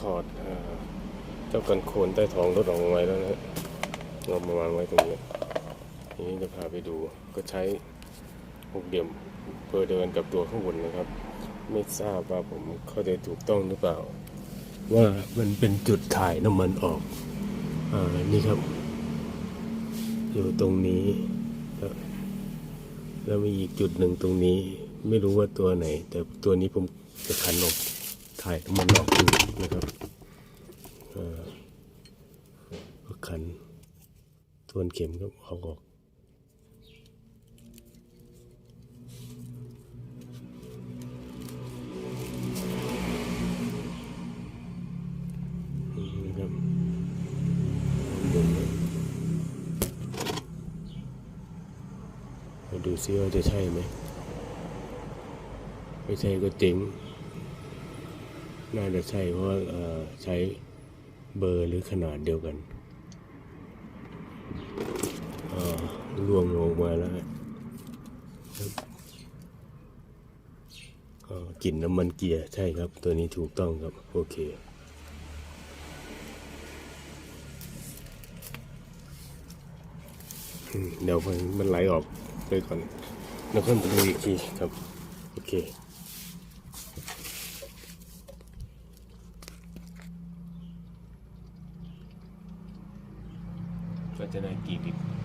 ถอดเจ้ากันโคนใต้ท้องรถออกมาไว้แล้วนะเรามาวางไว้ตรงนี้ทีนี้จะพาไปดูก็ใช้หกเหลี่ยมเพื่อเดินกับตัวข้างบนนะครับ ไม่ทราบว่าผมเข้าใจถูกต้องหรือเปล่า ว่ามันเป็นจุดถ่ายน้ำมันออกอ่านี่ครับ อยู่ตรงนี้ แล้วมีอีกจุดหนึ่งตรงนี้ ไม่รู้ว่าตัวไหน แต่ตัวนี้ผมจะขันออก ถ่ายมันออกดูนะครับก็ขันทวนเข็มครับเอาออกนะครับมาดูซิว่าจะใช่ไหมไม่ใช่ก็เจ๋ง น่าจะใช่เพราะว่าใช้เบอร์หรือขนาดเดียวกันอ่าล่วงลงมาแล้วครับอ่ากลิ่นน้ำมันเกียร์ใช่ครับ ตัวนี้ถูกต้องครับ โอเคเดี๋ยวมันมันไหลออกไปก่อนแล้วค่อยมาดูอีกทีครับ โอเค 29 kilid.